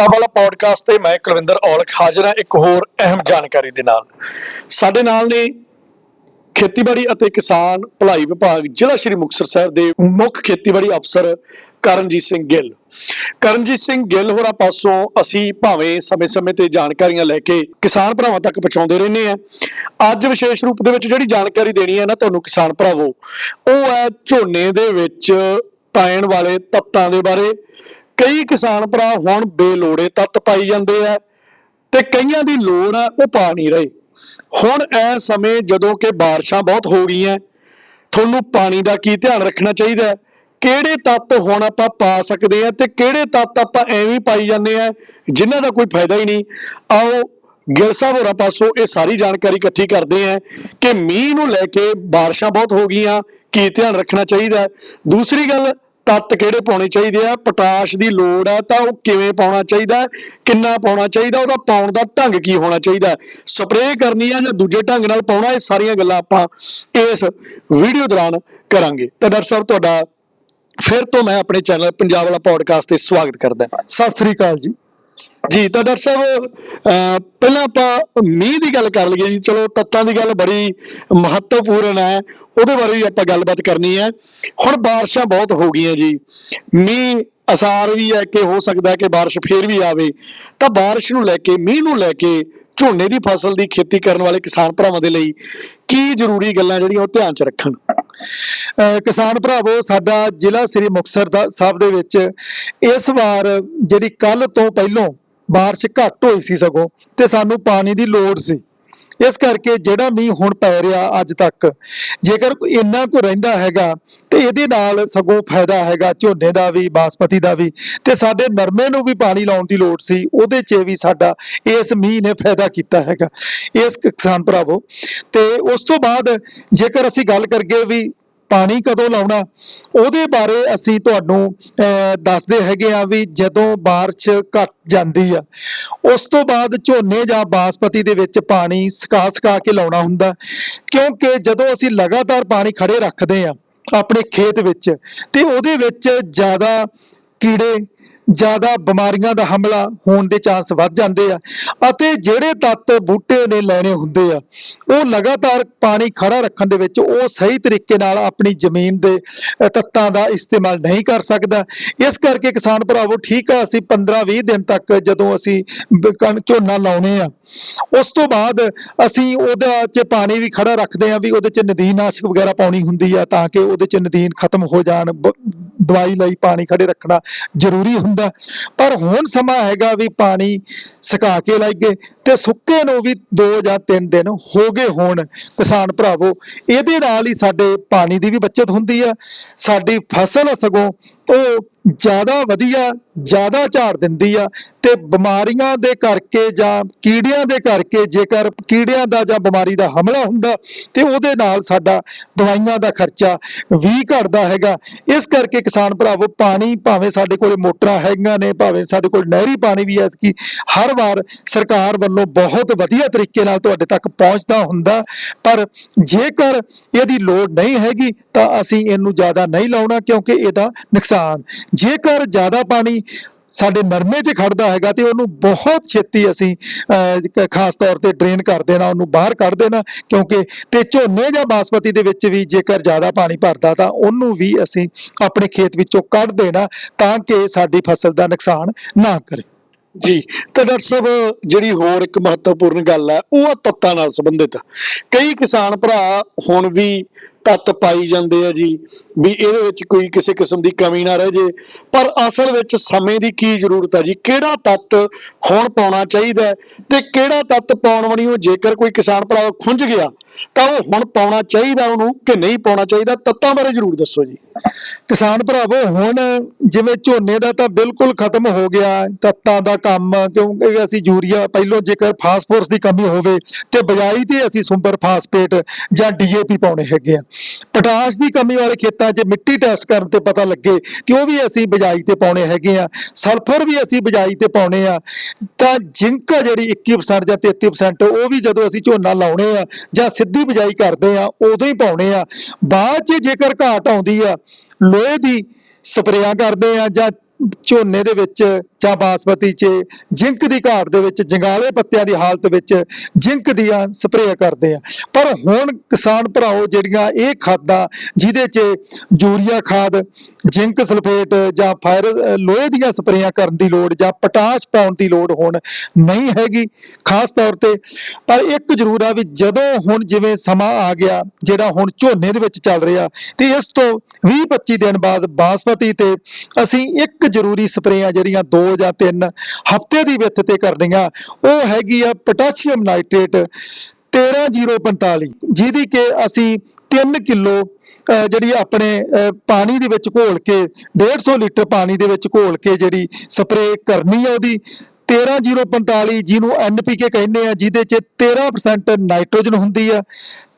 ਪੰਜਾਬ ਵਾਲਾ ਪੋਡਕਾਸਟ ਤੇ ਮੈਂ ਕੁਲਵਿੰਦਰ ਔਲਖ ਹਾਜ਼ਰ ਹਾਂ ਇੱਕ ਹੋਰ ਅਹਿਮ ਜਾਣਕਾਰੀ ਦੇ ਨਾਲ। ਸਾਡੇ ਨਾਲ ਨੇ ਖੇਤੀਬਾੜੀ ਅਤੇ ਕਿਸਾਨ ਭਲਾਈ ਵਿਭਾਗ ਜ਼ਿਲ੍ਹਾ ਸ਼੍ਰੀ ਮੁਕਤਸਰ ਸਾਹਿਬ ਦੇ ਮੁੱਖ ਖੇਤੀਬਾੜੀ ਅਫਸਰ ਕਰਨਜੀਤ ਸਿੰਘ ਗਿੱਲ। ਕਰਨਜੀਤ ਸਿੰਘ ਗਿੱਲ ਹੋਰਾਂ ਪਾਸੋਂ ਅਸੀਂ ਭਾਵੇਂ ਸਮੇਂ-ਸਮੇਂ ਤੇ ਜਾਣਕਾਰੀਆਂ ਲੈ ਕੇ ਕਿਸਾਨ ਭਰਾਵਾਂ ਤੱਕ ਪਹੁੰਚਾਉਂਦੇ ਰਹਿੰਦੇ ਆ ਅੱਜ ਵਿਸ਼ੇਸ਼ ਰੂਪ ਦੇ ਵਿੱਚ ਜਿਹੜੀ ਜਾਣਕਾਰੀ ਦੇਣੀ ਹੈ ਨਾ ਤੁਹਾਨੂੰ ਕਿਸਾਨ ਭਰਾਵੋ, ਉਹ ਹੈ ਝੋਨੇ ਦੇ ਵਿੱਚ ਪੈਣ ਵਾਲੇ ਤੱਤਾਂ ਦੇ ਬਾਰੇ ਕਈ ਕਿਸਾਨ ਭਰਾ ਹੁਣ ਬੇਲੋੜੇ ਤੱਤ ਪਾਈ ਜਾਂਦੇ ਆ ਤੇ ਕਈਆਂ ਦੀ ਲੋੜ ਆ, ਉਹ ਪਾ ਨਹੀਂ ਰਹੇ। ਹੁਣ ਇਹ ਸਮੇਂ ਜਦੋਂ ਕਿ ਬਾਰਿਸ਼ਾਂ ਬਹੁਤ ਹੋ ਗਈਆਂ, ਤੁਹਾਨੂੰ ਪਾਣੀ ਦਾ ਕੀ ਧਿਆਨ ਰੱਖਣਾ ਚਾਹੀਦਾ ਕਿਹੜੇ ਤੱਤ ਹੁਣ ਆਪਾਂ ਪਾ ਸਕਦੇ ਆ ਤੇ ਕਿਹੜੇ ਤੱਤ ਆਪਾਂ ਐਵੇਂ ਪਾਈ ਜਾਂਦੇ ਆ, ਜਿਨ੍ਹਾਂ ਦਾ ਕੋਈ ਫਾਇਦਾ ਹੀ ਨਹੀਂ? ਆਓ, ਗਿਲ ਸਾਹਿਬ ਹੋਰਾਂ ਪਾਸੋਂ ਇਹ ਸਾਰੀ ਜਾਣਕਾਰੀ ਇਕੱਠੀ ਕਰਦੇ ਆ ਕਿ ਮੀਂਹ ਨੂੰ ਲੈ ਕੇ ਬਾਰਿਸ਼ਾਂ ਬਹੁਤ ਹੋ ਗਈਆਂ, ਕੀ ਧਿਆਨ ਰੱਖਣਾ ਚਾਹੀਦਾ ਦੂਸਰੀ ਗੱਲ ਤੱਤ ਕਿਹੜੇ ਪਾਉਣੇ ਚਾਹੀਦੇ ਆ? ਪੋਟਾਸ਼ ਦੀ ਲੋੜ ਆ ਤਾਂ ਉਹ ਕਿਵੇਂ ਪਾਉਣਾ ਚਾਹੀਦਾ? ਕਿੰਨਾ ਪਾਉਣਾ ਚਾਹੀਦਾ? ਉਹਦਾ ਪਾਉਣ ਦਾ ਢੰਗ ਕੀ ਹੋਣਾ ਚਾਹੀਦਾ? ਸਪਰੇਅ ਕਰਨੀ ਆ ਜਾਂ ਦੂਜੇ ਢੰਗ ਨਾਲ ਪਾਉਣਾ? ਇਹ ਸਾਰੀਆਂ ਗੱਲਾਂ ਆਪਾਂ ਇਸ ਵੀਡੀਓ ਦੌਰਾਨ ਕਰਾਂਗੇ। ਤਾਂ ਡਾਕਟਰ ਸਾਹਿਬ, ਤੁਹਾਡਾ ਫਿਰ ਤੋਂ ਮੈਂ ਆਪਣੇ ਚੈਨਲ ਪੰਜਾਬ ਵਾਲਾ ਪੋਡਕਾਸਟ ਤੇ ਸਵਾਗਤ ਕਰਦਾ। ਸਤਿ ਸ੍ਰੀ ਅਕਾਲ ਜੀ। ਜੀ, ਤਾਂ ਡਾਕਟਰ ਸਾਹਿਬ, ਅਹ, ਪਹਿਲਾਂ ਆਪਾਂ ਮੀਂਹ ਦੀ ਗੱਲ ਕਰ ਲਈਏ ਜੀ। ਚਲੋ, ਤੱਤਾਂ ਦੀ ਗੱਲ ਬੜੀ ਮਹੱਤਵਪੂਰਨ ਹੈ। ਉਹਦੇ ਬਾਰੇ ਵੀ ਆਪਾਂ ਗੱਲਬਾਤ ਕਰਨੀ ਹੈ। ਹੁਣ ਬਾਰਿਸ਼ਾਂ ਬਹੁਤ ਹੋ ਗਈਆਂ ਜੀ। ਮੀਂਹ ਅਸਾਰ ਵੀ ਹੈ ਕਿ ਹੋ ਸਕਦਾ ਕਿ ਬਾਰਿਸ਼ ਫੇਰ ਵੀ ਆਵੇ। ਤਾਂ ਬਾਰਿਸ਼ ਨੂੰ ਲੈ ਕੇ, ਮੀਂਹ ਨੂੰ ਲੈ ਕੇ ਝੋਨੇ ਦੀ ਫਸਲ ਦੀ ਖੇਤੀ ਕਰਨ ਵਾਲੇ ਕਿਸਾਨ ਭਰਾਵਾਂ ਦੇ ਲਈ ਕੀ ਜ਼ਰੂਰੀ ਗੱਲਾਂ ਜਿਹੜੀਆਂ ਉਹ ਧਿਆਨ 'ਚ ਰੱਖਣ? ਅਹ, ਕਿਸਾਨ ਭਰਾਵੋ, ਸਾਡਾ ਜ਼ਿਲ੍ਹਾ ਸ੍ਰੀ ਮੁਕਤਸਰ ਦਾ ਸਾਹਿਬ ਦੇ ਵਿੱਚ ਇਸ ਵਾਰ ਜਿਹੜੀ ਕੱਲ ਤੋਂ ਪਹਿਲੋਂ ਬਾਰਿਸ਼ ਘੱਟ ਹੋਈ ਸੀ ਸਗੋਂ ਤੇ ਸਾਨੂੰ ਪਾਣੀ ਦੀ ਲੋੜ ਸੀ। ਇਸ ਕਰਕੇ ਜਿਹੜਾ ਮੀਂਹ ਹੁਣ ਪੈ ਰਿਹਾ ਅੱਜ ਤੱਕ, ਜੇਕਰ ਇੰਨਾ ਕੁ ਰਹਿੰਦਾ ਹੈਗਾ ਤੇ ਇਹਦੇ ਨਾਲ ਸਗੋਂ ਫਾਇਦਾ ਹੈਗਾ ਝੋਨੇ ਦਾ ਵੀ ਬਾਸਪਤੀ ਦਾ ਵੀ ਤੇ ਸਾਡੇ ਨਰਮੇ ਨੂੰ ਵੀ ਪਾਣੀ ਲਾਉਣ ਦੀ ਲੋੜ ਸੀ, ਉਹਦੇ 'ਚ ਵੀ ਸਾਡਾ ਇਸ ਮੀਂਹ ਨੇ ਫਾਇਦਾ ਕੀਤਾ ਹੈਗਾ। ਇਸ ਕਿਸਾਨ ਭਰਾਵੋ, ਤੇ ਉਸ ਤੋਂ ਬਾਅਦ ਜੇਕਰ ਅਸੀਂ ਗੱਲ ਕਰਗੇ ਵੀ ਪਾਣੀ ਕਦੋਂ ਲਾਉਣਾ ਉਹਦੇ ਬਾਰੇ ਅਸੀਂ ਤੁਹਾਨੂੰ ਅਹ, ਦੱਸਦੇ ਹੈਗੇ ਆ ਵੀ ਜਦੋਂ ਬਾਰਿਸ਼ ਘਟ ਜਾਂਦੀ ਆ ਉਸ ਤੋਂ ਬਾਅਦ ਝੋਨੇ ਜਾਂ ਬਾਸਪਤੀ ਦੇ ਵਿੱਚ ਪਾਣੀ ਸਕਾ ਸਕਾ ਕੇ ਲਾਉਣਾ ਹੁੰਦਾ ਕਿਉਂਕਿ ਜਦੋਂ ਅਸੀਂ ਲਗਾਤਾਰ ਪਾਣੀ ਖੜੇ ਰੱਖਦੇ ਆ ਆਪਣੇ ਖੇਤ ਵਿੱਚ ਤੇ ਉਹਦੇ ਵਿੱਚ ਜ਼ਿਆਦਾ ਕੀੜੇ ਜ਼ਿਆਦਾ ਬਿਮਾਰੀਆਂ ਦਾ ਹਮਲਾ ਹੋਣ ਦੇ ਚਾਂਸ ਵੱਧ ਜਾਂਦੇ ਆ ਅਤੇ ਜਿਹੜੇ ਤੱਤ ਬੂਟੇ ਨੇ ਲੈਣੇ ਹੁੰਦੇ ਆ, ਉਹ ਲਗਾਤਾਰ ਪਾਣੀ ਖੜਾ ਰੱਖਣ ਦੇ ਵਿੱਚ ਉਹ ਸਹੀ ਤਰੀਕੇ ਨਾਲ ਆਪਣੀ ਜ਼ਮੀਨ ਦੇ ਤੱਤਾਂ ਦਾ ਇਸਤੇਮਾਲ ਨਹੀਂ ਕਰ ਸਕਦਾ। ਇਸ ਕਰਕੇ ਕਿਸਾਨ ਭਰਾਵੋ, ਠੀਕ ਆ, ਅਸੀਂ 15-20 ਦਿਨ ਤੱਕ ਜਦੋਂ ਅਸੀਂ ਝੋਨਾ ਲਾਉਣੇ ਆ, ਉਸ ਤੋਂ ਬਾਅਦ ਅਸੀਂ ਉਹਦੇ ਚ ਪਾਣੀ ਵੀ ਖੜਾ ਰੱਖਦੇ ਆ ਵੀ ਉਹਦੇ ਚ ਨਦੀਨਨਾਸ਼ਕ ਵਗੈਰਾ ਪਾਉਣੀ ਹੁੰਦੀ ਆ ਤਾਂ ਕਿ ਉਹਦੇ ਚ ਨਦੀਨ ਖਤਮ ਹੋ ਜਾਣ, ਬ- ਦਵਾਈ ਲਈ ਪਾਣੀ ਖੜੇ ਰੱਖਣਾ ਜ਼ਰੂਰੀ ਹੁੰਦਾ। ਪਰ ਹੁਣ ਸਮਾਂ ਹੈਗਾ ਵੀ ਪਾਣੀ ਸੁਕਾ ਕੇ ਲਾਈਏ। ਤੇ ਸੁੱਕੇ ਨੂੰ ਵੀ 2 ਜਾਂ 3 ਦਿਨ ਹੋ ਗਏ ਹੋਣ, ਕਿਸਾਨ ਭਰਾਵੋ, ਇਹਦੇ ਨਾਲ ਹੀ ਸਾਡੇ ਪਾਣੀ ਦੀ ਵੀ ਬਚਤ ਹੁੰਦੀ ਆ, ਸਾਡੀ ਫਸਲ ਸਗੋਂ ਉਹ ਜ਼ਿਆਦਾ ਵਧੀਆ, ਜ਼ਿਆਦਾ ਝਾੜ ਦਿੰਦੀ ਆ ਤੇ ਬਿਮਾਰੀਆਂ ਦੇ ਕਰਕੇ ਜਾਂ ਕੀੜਿਆਂ ਦੇ ਕਰਕੇ ਜੇਕਰ ਕੀੜਿਆਂ ਦਾ ਜਾਂ ਬਿਮਾਰੀ ਦਾ ਹਮਲਾ ਹੁੰਦਾ ਤੇ ਉਹਦੇ ਨਾਲ ਸਾਡਾ ਦਵਾਈਆਂ ਦਾ ਖਰਚਾ ਵੀ ਘਟਦਾ ਹੈਗਾ। ਇਸ ਕਰਕੇ ਕਿਸਾਨ ਭਰਾਵੋ, ਪਾਣੀ ਭਾਵੇਂ ਸਾਡੇ ਕੋਲ ਮੋਟਰਾਂ ਹੈਗੀਆਂ ਨੇ, ਭਾਵੇਂ ਸਾਡੇ ਕੋਲ ਨਹਿਰੀ ਪਾਣੀ ਵੀ ਐਤਕੀ ਹਰ ਵਾਰ ਸਰਕਾਰ ਵੱਲੋਂ ਬਹੁਤ ਵਧੀਆ ਤਰੀਕੇ ਨਾਲ ਤੁਹਾਡੇ ਤੱਕ ਪਹੁੰਚਦਾ ਹੁੰਦਾ ਪਰ ਜੇਕਰ ਇਹਦੀ ਲੋੜ ਨਹੀਂ ਹੈਗੀ ਤਾਂ ਅਸੀਂ ਇਹਨੂੰ ਜ਼ਿਆਦਾ ਨਹੀਂ ਲਾਉਣਾ ਕਿਉਂਕਿ ਇਹਦਾ ਨੁਕਸਾਨ। ਜੇਕਰ ਜ਼ਿਆਦਾ ਪਾਣੀ ਸਾਡੇ ਨਰਮੇ 'ਚ ਖੜਦਾ ਹੈਗਾ ਤੇ ਉਹਨੂੰ ਬਹੁਤ ਛੇਤੀ ਅਸੀਂ ਅਹ, ਖਾਸ ਤੌਰ ਤੇ ਡਰੇਨ ਕਰ ਦੇਣਾ ਉਹਨੂੰ ਬਾਹਰ ਕੱਢ ਦੇਣਾ ਕਿਉਂਕਿ ਤੇ ਝੋਨੇ ਜਾਂ ਬਾਸਮਤੀ ਦੇ ਵਿੱਚ ਵੀ ਜੇਕਰ ਜ਼ਿਆਦਾ ਪਾਣੀ ਭਰਦਾ ਤਾਂ ਉਹਨੂੰ ਵੀ ਅਸੀਂ ਆਪਣੇ ਖੇਤ ਵਿੱਚੋਂ ਕੱਢ ਦੇਣਾ ਤਾਂ ਕਿ ਸਾਡੀ ਫਸਲ ਦਾ ਨੁਕਸਾਨ ਨਾ ਕਰੇ। ਜੀ, ਤੇ ਡਾਕਟਰ ਸਾਹਿਬ ਜਿਹੜੀ ਹੋਰ ਇੱਕ ਮਹੱਤਵਪੂਰਨ ਗੱਲ ਹੈ, ਉਹ ਆ ਤੱਤਾਂ ਨਾਲ ਸੰਬੰਧਿਤ। ਕਈ ਕਿਸਾਨ ਭਰਾ ਹੁਣ ਵੀ ਤੱਤ ਪਾਈ ਜਾਂਦੇ ਆ ਜੀ, ਵੀ ਇਹਦੇ ਵਿੱਚ ਕੋਈ ਕਿਸੇ ਕਿਸਮ ਦੀ ਕਮੀ ਨਾ ਰਹਿ ਜੇ, ਪਰ ਅਸਲ ਵਿੱਚ ਸਮੇਂ ਦੀ ਕੀ ਜ਼ਰੂਰਤ ਹੈ ਜੀ? ਕਿਹੜਾ ਤੱਤ ਹੁਣ ਪਾਉਣਾ ਚਾਹੀਦਾ ਤੇ ਕਿਹੜਾ ਤੱਤ ਪਾਉਣ ਵਾਲੀ ਉਹ ਜੇਕਰ ਕੋਈ ਕਿਸਾਨ ਭਰਾ ਖੁੰਝ ਗਿਆ ਤਾਂ ਉਹ ਹੁਣ ਪਾਉਣਾ ਚਾਹੀਦਾ ਉਹਨੂੰ ਕਿ ਨਹੀਂ ਪਾਉਣਾ ਚਾਹੀਦਾ, ਤੱਤਾਂ ਬਾਰੇ ਜ਼ਰੂਰ ਦੱਸੋ ਜੀ। ਕਿਸਾਨ ਭਰਾਵੋ, ਹੁਣ ਜਿਵੇਂ ਝੋਨੇ ਦਾ ਤਾਂ ਬਿਲਕੁਲ ਖਤਮ ਹੋ ਗਿਆ, ਤੱਤਾਂ ਦਾ ਕੰਮ, ਕਿਉਂਕਿ ਅਸੀਂ ਯੂਰੀਆ, ਪਹਿਲੋਂ ਜੇਕਰ ਫਾਸਫੋਰਸ ਦੀ ਕਮੀ ਹੋਵੇ ਤੇ ਬਜਾਈ ਤੇ ਅਸੀਂ ਸੁੰਬਰ ਫਾਸਫੇਟ ਜਾਂ ਡੀਏਪੀ ਪਾਉਣੇ ਹੈਗੇ ਆ। ਪੋਟਾਸ਼ ਦੀ ਕਮੀ ਵਾਲੇ ਖੇਤਾਂ 'ਚ ਮਿੱਟੀ ਟੈਸਟ ਕਰਨ ਤੇ ਪਤਾ ਲੱਗੇ ਕਿ ਉਹ ਵੀ ਅਸੀਂ ਬਜਾਈ ਤੇ ਪਾਉਣੇ ਹੈਗੇ ਆ। ਸਲਫਰ ਵੀ ਅਸੀਂ ਬਜਾਈ ਤੇ ਪਾਉਣੇ ਆ। ਤਾਂ ਜ਼ਿੰਕ ਆ ਜਿਹੜੀ 21% ਜਾਂ 33% ਉਹ ਵੀ ਜਦੋਂ ਅਸੀਂ ਝੋਨਾ ਲਾਉਣੇ ਆ ਜਾਂ ਸਿੱਧੀ ਬਜਾਈ ਕਰਦੇ ਆ, ਉਦੋਂ ਹੀ ਪਾਉਣੇ ਆ। ਬਾਅਦ 'ਚ ਜੇਕਰ ਘਾਟ ਆਉਂਦੀ ਆ, ਲੋਹੇ ਦੀ ਸਪਰੇਆਂ ਕਰਦੇ ਆ ਜਾਂ ਝੋਨੇ ਦੇ ਵਿੱਚ ਜਾਂ ਬਾਸਮਤੀ 'ਚ, ਜ਼ਿੰਕ ਦੀ ਘਾਟ ਦੇ ਵਿੱਚ, ਜੰਗਾਲੇ ਪੱਤਿਆਂ ਦੀ ਹਾਲਤ ਵਿੱਚ ਜ਼ਿੰਕ ਦੀਆਂ ਸਪਰੇਅ ਕਰਦੇ ਆ। ਪਰ ਹੁਣ ਕਿਸਾਨ ਭਰਾਓ, ਜਿਹੜੀਆਂ ਇਹ ਖਾਦਾਂ, ਜਿਹਦੇ 'ਚ ਯੂਰੀਆ ਖਾਦ, ਜ਼ਿੰਕ ਸਲਫੇਟ ਜਾਂ ਫਾਇਰ, ਲੋਹੇ ਦੀਆਂ ਸਪਰੇਆਂ ਕਰਨ ਦੀ ਲੋੜ ਜਾਂ ਪੋਟਾਸ਼ ਪਾਉਣ ਦੀ ਲੋੜ ਹੁਣ ਨਹੀਂ ਹੈਗੀ ਖਾਸ ਤੌਰ ਤੇ, ਪਰ ਇੱਕ ਜ਼ਰੂਰ ਆ ਵੀ ਜਦੋਂ ਹੁਣ ਜਿਵੇਂ ਸਮਾਂ ਆ ਗਿਆ, ਜਿਹੜਾ ਹੁਣ ਝੋਨੇ ਦੇ ਵਿੱਚ ਚੱਲ ਰਿਹਾ, ਤੇ ਇਸ ਤੋਂ 20-25 ਦਿਨ ਬਾਅਦ ਬਾਸਮਤੀ ਤੇ ਅਸੀਂ ਇੱਕ ਜ਼ਰੂਰੀ ਸਪਰੇਆਂ ਜਿਹੜੀਆਂ ਦੋ ਜਾਂ ਤਿੰਨ ਹਫ਼ਤੇ ਦੀ ਵਿੱਥ ਤੇ ਕਰਨੀਆਂ, ਉਹ ਹੈਗੀ ਆ ਪੋਟਾਸ਼ੀਅਮ ਨਾਈਟ੍ਰੇਟ 13045 ਜਿਹਦੀ ਕਿ ਅਸੀਂ 3 ਕਿਲੋ, ਅਹ, ਜਿਹੜੀ ਆਪਣੇ, ਅਹ, ਪਾਣੀ ਦੇ ਵਿੱਚ ਘੋਲ ਕੇ 150 ਲੀਟਰ ਪਾਣੀ ਦੇ ਵਿੱਚ ਘੋਲ ਕੇ ਜਿਹੜੀ ਸਪਰੇਅ ਕਰਨੀ ਆ ਉਹਦੀ 13045 ਜਿਹਨੂੰ NPK ਕਹਿੰਦੇ ਆ, ਜਿਹਦੇ 'ਚ 13% ਨਾਈਟ੍ਰੋਜਨ ਹੁੰਦੀ ਆ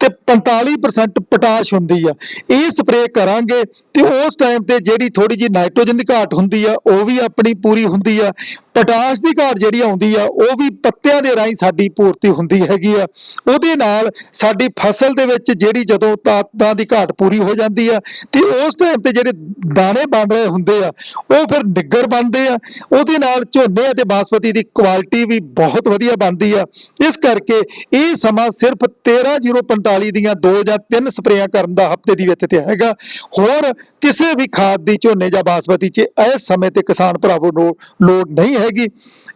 ਤੇ 45% ਪੋਟਾਸ਼ ਹੁੰਦੀ ਆ। ਇਹ ਸਪਰੇਅ ਕਰਾਂਗੇ ਤੇ ਉਸ ਟਾਈਮ ਤੇ ਜਿਹੜੀ ਥੋੜੀ ਜੀ ਨਾਈਟ੍ਰੋਜਨ ਦੀ ਘਾਟ ਹੁੰਦੀ ਆ, ਉਹ ਵੀ ਆਪਣੀ ਪੂਰੀ ਹੁੰਦੀ ਆ। ਪੋਟਾਸ਼ ਦੀ ਘਾਟ ਜਿਹੜੀ ਆਉਂਦੀ ਆ, ਉਹ ਵੀ ਪੱਤਿਆਂ ਦੇ ਰਾਹੀਂ ਸਾਡੀ ਪੂਰਤੀ ਹੁੰਦੀ ਹੈਗੀ ਆ। ਉਹਦੇ ਨਾਲ ਸਾਡੀ ਫਸਲ ਦੇ ਵਿੱਚ ਜਿਹੜੀ ਜਦੋਂ ਤਾਕਤਾਂ ਦੀ ਘਾਟ ਪੂਰੀ ਹੋ ਜਾਂਦੀ ਆ, ਤੇ ਉਸ ਟਾਈਮ ਤੇ ਜਿਹੜੇ ਦਾਣੇ ਬਣ ਰਹੇ ਹੁੰਦੇ ਆ, ਉਹ ਫਿਰ ਨਿੱਗਰ ਬਣਦੇ ਆ। ਉਹਦੇ ਨਾਲ ਝੋਨੇ ਅਤੇ ਬਾਸਮਤੀ ਦੀ ਕੁਆਲਿਟੀ ਵੀ ਬਹੁਤ ਵਧੀਆ ਬਣਦੀ ਆ। ਇਸ ਕਰਕੇ ਇਹ ਸਮਾਂ ਸਿਰਫ 13045 ਦੀਆਂ ਦੋ ਜਾਂ ਤਿੰਨ ਸਪਰੇਆਂ ਕਰਨ ਦਾ ਹਫ਼ਤੇ ਦੀ ਵਿੱਚ ਤੇ ਹੈਗਾ ਹੋਰ ਕਿਸੇ ਵੀ ਖਾਦ ਦੀ ਝੋਨੇ ਜਾਂ ਬਾਸਮਤੀ 'ਚ ਇਸ ਸਮੇਂ ਤੇ ਕਿਸਾਨ ਭਰਾਵੋ ਨੂੰ ਲੋੜ ਨਹੀਂ ਹੈਗੀ।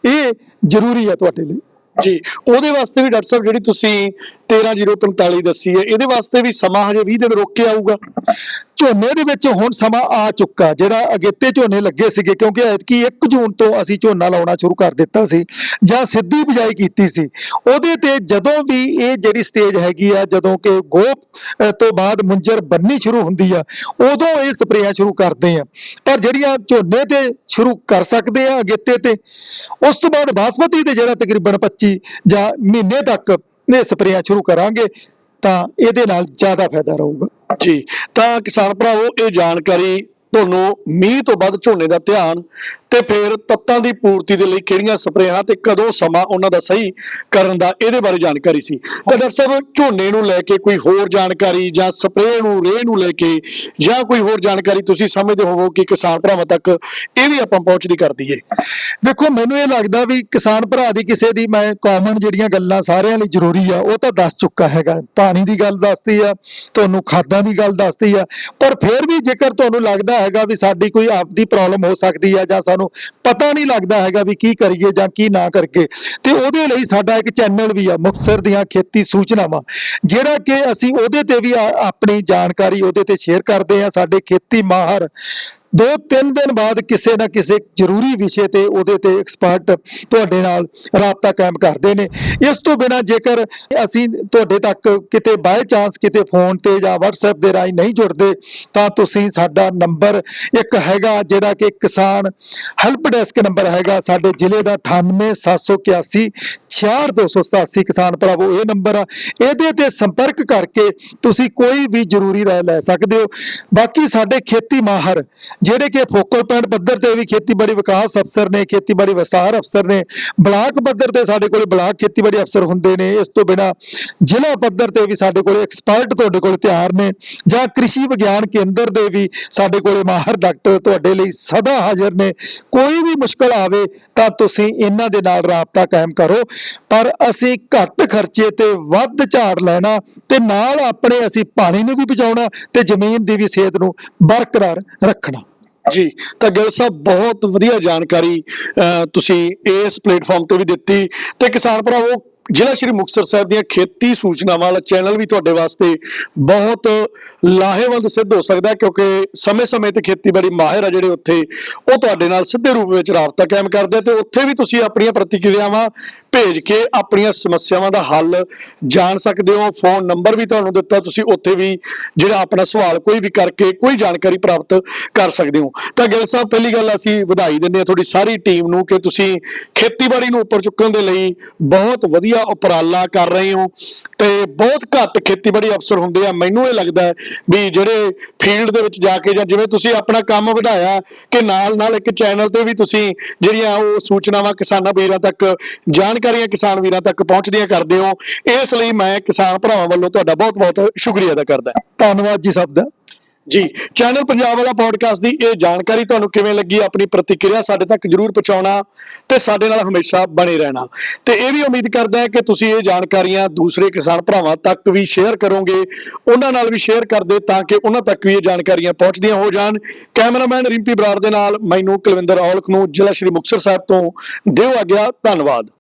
ਇਹ ਜ਼ਰੂਰੀ ਹੈ ਤੁਹਾਡੇ ਲਈ। ਜੀ। ਉਹਦੇ ਵਾਸਤੇ ਵੀ ਡਾਕਟਰ ਸਾਹਿਬ ਜਿਹੜੀ ਤੁਸੀਂ 13045 ਦੱਸੀ ਹੈ। ਇਹਦੇ ਵਾਸਤੇ ਵੀ ਸਮਾਂ ਹਜੇ 20 ਦਿਨ ਰੁਕ ਕੇ ਆਊਗਾ। ਝੋਨੇ ਦੇ ਵਿੱਚ ਹੁਣ ਸਮਾਂ ਆ ਚੁੱਕਾ। ਜਿਹੜਾ ਅਗੇਤੇ ਝੋਨੇ ਲੱਗੇ ਸੀਗੇ, ਕਿਉਂਕਿ ਐਤਕੀ 1 ਜੂਨ ਤੋਂ ਅਸੀਂ ਝੋਨਾ ਲਾਉਣਾ ਸ਼ੁਰੂ ਕਰ ਦਿੱਤਾ ਸੀ, ਜਾਂ ਸਿੱਧੀ ਬਿਜਾਈ ਕੀਤੀ ਸੀ। ਉਹਦੇ ਤੇ ਜਦੋਂ ਵੀ ਇਹ ਜਿਹੜੀ ਸਟੇਜ ਹੈਗੀ ਆ, ਜਦੋਂ ਕਿ ਗੋਪ ਤੋਂ ਬਾਅਦ ਮੁੰਜਰ ਬੰਨੀ ਸ਼ੁਰੂ ਹੁੰਦੀ ਆ, ਉਦੋਂ ਇਹ ਸਪਰੇਆਂ ਸ਼ੁਰੂ ਕਰਦੇ ਆ। ਪਰ ਜਿਹੜੀਆਂ ਝੋਨੇ ਤੇ ਸ਼ੁਰੂ ਕਰ ਸਕਦੇ ਆ ਅਗੇਤੇ ਤੇ, ਉਸ ਤੋਂ ਬਾਅਦ ਬਾਸਮਤੀ ਤੇ ਜਿਹੜਾ ਤਕਰੀਬਨ 25 ਜਾਂ ਮਹੀਨੇ ਤੱਕ ਇਹ ਸਪਰੇਆਂ ਸ਼ੁਰੂ ਕਰਾਂਗੇ, ਤਾਂ ਇਹਦੇ ਨਾਲ ਜ਼ਿਆਦਾ ਫਾਇਦਾ ਰਹੂਗਾ। ਜੀ। ਤਾਂ ਕਿਸਾਨ ਭਰਾਵੋ, ਇਹ ਜਾਣਕਾਰੀ ਤੁਹਾਨੂੰ ਮੀਂਹ ਤੋਂ ਬਾਅਦ ਝੋਨੇ ਦਾ ਧਿਆਨ ਤੇ ਫਿਰ ਤੱਤਾਂ ਦੀ ਪੂਰਤੀ ਦੇ ਲਈ ਕਿਹੜੀਆਂ ਸਪਰੇਹਾਂ ਤੇ ਕਦੋਂ ਸਮਾਂ ਉਹਨਾਂ ਦਾ ਸਹੀ ਕਰਨ ਦਾ ਇਹਦੇ ਬਾਰੇ ਜਾਣਕਾਰੀ ਸੀ। ਤਾਂ ਡਾਕਟਰ ਸਾਹਿਬ, ਝੋਨੇ ਨੂੰ ਲੈ ਕੇ ਕੋਈ ਹੋਰ ਜਾਣਕਾਰੀ ਜਾਂ ਸਪਰੇਅ ਨੂੰ, ਰੇਹ ਨੂੰ ਲੈ ਕੇ ਜਾਂ ਕੋਈ ਹੋਰ ਜਾਣਕਾਰੀ ਤੁਸੀਂ ਸਮਝਦੇ ਹੋਵੋ ਕਿ ਕਿਸਾਨ ਭਰਾਵਾਂ ਤੱਕ ਇਹ ਵੀ ਆਪਾਂ ਪਹੁੰਚਦੀ ਕਰ ਦਈਏ। ਵੇਖੋ ਮੈਨੂੰ ਇਹ ਲੱਗਦਾ ਵੀ ਕਿਸਾਨ ਭਰਾ ਦੀ ਕਿਸੇ ਦੀ ਮੈਂ ਕਾਮਨ ਜਿਹੜੀਆਂ ਗੱਲਾਂ ਸਾਰਿਆਂ ਲਈ ਜ਼ਰੂਰੀ ਆ, ਉਹ ਤਾਂ ਦੱਸ ਚੁੱਕਾ ਹੈਗਾ। ਪਾਣੀ ਦੀ ਗੱਲ ਦੱਸਦੀ ਆ, ਤੁਹਾਨੂੰ ਖਾਦਾਂ ਦੀ ਗੱਲ ਦੱਸਦੀ ਆ, ਪਰ ਫਿਰ ਵੀ ਜੇਕਰ ਤੁਹਾਨੂੰ ਲੱਗਦਾ ਹੈਗਾ ਵੀ ਸਾਡੀ ਕੋਈ ਆਪਦੀ ਪ੍ਰੋਬਲਮ ਹੋ ਸਕਦੀ ਆ ਜਾਂ ਸਾਨੂੰ ਪਤਾ ਨਹੀਂ ਲੱਗਦਾ ਹੈਗਾ ਵੀ ਕੀ ਕਰੀਏ ਜਾਂ ਕੀ ਨਾ ਕਰਕੇ। ਤੇ ਉਹਦੇ ਲਈ ਸਾਡਾ ਇੱਕ ਚੈਨਲ ਵੀ ਆ, ਮੁਕਤਸਰ ਦੀਆਂ ਖੇਤੀ ਸੂਚਨਾਵਾਂ, ਜਿਹੜਾ ਕਿ ਅਸੀਂ ਉਹਦੇ ਤੇ ਵੀ ਆਪਣੀ ਜਾਣਕਾਰੀ ਉਹਦੇ ਤੇ ਸ਼ੇਅਰ ਕਰਦੇ ਆ। ਸਾਡੇ ਖੇਤੀ ਮਾਹਰ ਦੋ ਤਿੰਨ ਦਿਨ ਬਾਅਦ ਕਿਸੇ ਨਾ ਕਿਸੇ ਜ਼ਰੂਰੀ ਵਿਸ਼ੇ ਤੇ ਉਹਦੇ ਤੇ ਐਕਸਪਰਟ ਤੁਹਾਡੇ ਨਾਲ ਰਾਬਤਾ ਕਾਇਮ ਕਰਦੇ ਨੇ। ਇਸ ਤੋਂ ਬਿਨਾ ਜੇਕਰ ਅਸੀਂ ਤੁਹਾਡੇ ਤੱਕ ਕਿਤੇ ਬਾਏ ਚਾਂਸ ਕਿਤੇ ਫੋਨ ਤੇ ਜਾਂ WhatsApp ਦੇ ਰਾਹੀਂ ਨਹੀਂ ਜੁੜਦੇ, ਤਾਂ ਤੁਸੀਂ ਸਾਡਾ ਨੰਬਰ ਇੱਕ ਹੈਗਾ ਜਿਹੜਾ ਕਿ ਕਿਸਾਨ ਹੈਲਪ ਡੈਸਕ ਨੰਬਰ ਹੈਗਾ ਸਾਡੇ ਜ਼ਿਲ੍ਹੇ ਦਾ 98781 66287 ਕਿਸਾਨ ਭਰਾਵੋ, ਇਹ ਨੰਬਰ ਆ। ਇਹਦੇ ਤੇ ਸੰਪਰਕ ਕਰਕੇ ਤੁਸੀਂ ਕੋਈ ਵੀ ਜ਼ਰੂਰੀ ਰਾਏ ਲੈ ਸਕਦੇ ਹੋ। ਬਾਕੀ ਸਾਡੇ ਖੇਤੀ ਮਾਹਰ ਜਿਹੜੇ ਕਿ ਫੋਕਲ ਪੁਆਇੰਟ ਪੱਧਰ ਤੇ ਵੀ ਖੇਤੀਬਾੜੀ ਵਿਕਾਸ ਅਫਸਰ ਨੇ, ਖੇਤੀਬਾੜੀ ਵਿਸਥਾਰ ਅਫਸਰ ਨੇ, ਬਲਾਕ ਪੱਧਰ ਤੇ ਸਾਡੇ ਕੋਲ ਬਲਾਕ ਖੇਤੀਬਾੜੀ ਅਫਸਰ ਹੁੰਦੇ ਨੇ, ਇਸ ਤੋਂ ਬਿਨਾ ਜ਼ਿਲ੍ਹਾ ਪੱਧਰ ਤੇ ਵੀ ਸਾਡੇ ਕੋਲ ਐਕਸਪਰਟ ਤੁਹਾਡੇ ਕੋਲ ਤਿਆਰ ਨੇ, ਜਾਂ ਕ੍ਰਿਸ਼ੀ ਵਿਗਿਆਨ ਕੇਂਦਰ ਦੇ ਵੀ ਸਾਡੇ ਕੋਲੇ ਮਾਹਰ ਡਾਕਟਰ ਤੁਹਾਡੇ ਲਈ ਸਦਾ ਹਾਜ਼ਰ ਨੇ, ਕੋਈ ਵੀ ਮੁਸ਼ਕਲ ਆਵੇ ਤਾਂ ਤੁਸੀਂ ਇਹਨਾਂ ਦੇ ਨਾਲ ਰਾਬਤਾ ਕਾਇਮ ਕਰੋ, ਪਰ ਅਸੀਂ ਘੱਟ ਖਰਚੇ ਤੇ ਵੱਧ ਝਾੜ ਲੈਣਾ ਤੇ ਨਾਲ ਆਪਣੇ ਅਸੀਂ ਪਾਣੀ ਨੂੰ ਵੀ ਬਚਾਉਣਾ ਤੇ ਜ਼ਮੀਨ ਦੀ ਵੀ ਸਿਹਤ ਨੂੰ ਬਰਕਰਾਰ ਰੱਖਣਾ। ਜੀ ਤਾਂ ਗਿੱਲ ਸਾਹਿਬ ਬਹੁਤ ਵਧੀਆ ਜਾਣਕਾਰੀ ਅਹ, ਤੁਸੀਂ ਇਸ ਪਲੇਟਫਾਰਮ ਤੇ ਵੀ ਦਿੱਤੀ ਤੇ ਕਿਸਾਨ ਭਰਾਵੋ ਜ਼ਿਲ੍ਹਾ ਸ਼੍ਰੀ ਮੁਕਤਸਰ ਸਾਹਿਬ ਦੀਆਂ ਖੇਤੀ ਸੂਚਨਾਵਾਂ ਵਾਲਾ ਚੈਨਲ ਵੀ ਤੁਹਾਡੇ ਵਾਸਤੇ ਬਹੁਤ ਲਾਹੇਵੰਦ ਸਿੱਧ ਹੋ ਸਕਦਾ ਕਿਉਂਕਿ ਸਮੇਂ-ਸਮੇਂ ਤੇ ਖੇਤੀਬਾੜੀ ਮਾਹਿਰ ਆ ਜਿਹੜੇ ਉੱਥੇ ਉਹ ਤੁਹਾਡੇ ਨਾਲ ਸਿੱਧੇ ਰੂਪ ਵਿੱਚ ਰਾਬਤਾ ਕਾਇਮ ਕਰਦੇ ਤੇ ਉੱਥੇ ਵੀ ਤੁਸੀਂ ਆਪਣੀਆਂ ਪ੍ਰਤੀਕਿਰਿਆਵਾਂ ਭੇਜ ਕੇ ਆਪਣੀਆਂ ਸਮੱਸਿਆਵਾਂ ਦਾ ਹੱਲ ਜਾਣ ਸਕਦੇ ਹੋ। ਫੋਨ ਨੰਬਰ ਵੀ ਤੁਹਾਨੂੰ ਦਿੱਤਾ, ਤੁਸੀਂ ਉੱਥੇ ਵੀ ਜਿਹੜਾ ਆਪਣਾ ਸਵਾਲ ਕੋਈ ਵੀ ਕਰਕੇ ਕੋਈ ਜਾਣਕਾਰੀ ਪ੍ਰਾਪਤ ਕਰ ਸਕਦੇ ਹੋ। ਤਾਂ ਗਿਲ ਸਾਹਿਬ, ਪਹਿਲੀ ਗੱਲ ਅਸੀਂ ਵਧਾਈ ਦਿੰਦੇ ਹਾਂ ਤੁਹਾਡੀ ਸਾਰੀ ਟੀਮ ਨੂੰ ਕਿ ਤੁਸੀਂ ਖੇਤੀਬਾੜੀ ਨੂੰ ਉੱਪਰ ਚੁੱਕਣ ਦੇ ਲਈ ਬਹੁਤ ਵਧੀਆ ਉਪਰਾਲਾ ਕਰ ਰਹੇ ਹੋ ਤੇ ਬਹੁਤ ਘੱਟ ਖੇਤੀਬਾੜੀ ਅਫਸਰ ਹੁੰਦੇ ਆ। ਮੈਨੂੰ ਇਹ ਲੱਗਦਾ ਵੀ ਜਿਹੜੇ ਫੀਲਡ ਦੇ ਵਿੱਚ ਜਾ ਕੇ ਜਾਂ ਜਿਵੇਂ ਤੁਸੀਂ ਆਪਣਾ ਕੰਮ ਵਧਾਇਆ ਕਿ ਨਾਲ ਨਾਲ ਇੱਕ ਚੈਨਲ ਤੇ ਵੀ ਤੁਸੀਂ ਜਿਹੜੀਆਂ ਉਹ ਸੂਚਨਾਵਾਂ ਕਿਸਾਨਾਂ ਵੀਰਾਂ ਤੱਕ ਜਾਣਕਾਰੀਆਂ ਕਿਸਾਨ ਵੀਰਾਂ ਤੱਕ ਪਹੁੰਚਦੀਆਂ ਕਰਦੇ ਹੋ। ਇਸ ਲਈ ਮੈਂ ਕਿਸਾਨ ਭਰਾਵਾਂ ਵੱਲੋਂ ਤੁਹਾਡਾ ਬਹੁਤ ਬਹੁਤ ਸ਼ੁਕਰੀਆ ਅਦਾ ਕਰਦਾ ਧੰਨਵਾਦ ਜੀ ਸਭ ਦਾ। ਜੀ। ਚੈਨਲ ਪੰਜਾਬ ਵਾਲਾ ਪੋਡਕਾਸਟ ਦੀ ਇਹ ਜਾਣਕਾਰੀ ਤੁਹਾਨੂੰ ਕਿਵੇਂ ਲੱਗੀ ਆਪਣੀ ਪ੍ਰਤੀਕਿਰਿਆ ਸਾਡੇ ਤੱਕ ਜਰੂਰ ਪਹੁੰਚਾਉਣਾ ਤੇ ਸਾਡੇ ਨਾਲ ਹਮੇਸ਼ਾ ਬਣੇ ਰਹਿਣਾ। ਤੇ ਇਹ ਵੀ ਉਮੀਦ ਕਰਦਾ ਹਾਂ ਕਿ ਤੁਸੀਂ ਇਹ ਜਾਣਕਾਰੀਆਂ ਦੂਸਰੇ ਕਿਸਾਨ ਭਰਾਵਾਂ ਤੱਕ ਵੀ ਸ਼ੇਅਰ ਕਰੋਗੇ। ਉਹਨਾਂ ਨਾਲ ਵੀ ਸ਼ੇਅਰ ਕਰਦੇ ਤਾਂ ਕਿ ਉਹਨਾਂ ਤੱਕ ਵੀ ਇਹ ਜਾਣਕਾਰੀਆਂ ਪਹੁੰਚਦੀਆਂ ਹੋ ਜਾਣ। ਕੈਮਰਾਮੈਨ ਰਿੰਪੀ ਬਰਾੜ ਦੇ ਨਾਲ ਮੈਨੂੰ ਕੁਲਵਿੰਦਰ ਔਲਖ ਨੂੰ ਜ਼ਿਲ੍ਹਾ ਸ਼੍ਰੀ ਮੁਕਤਸਰ ਸਾਹਿਬ ਤੋਂ ਦਿਓ ਆਗਿਆ ਧੰਨਵਾਦ।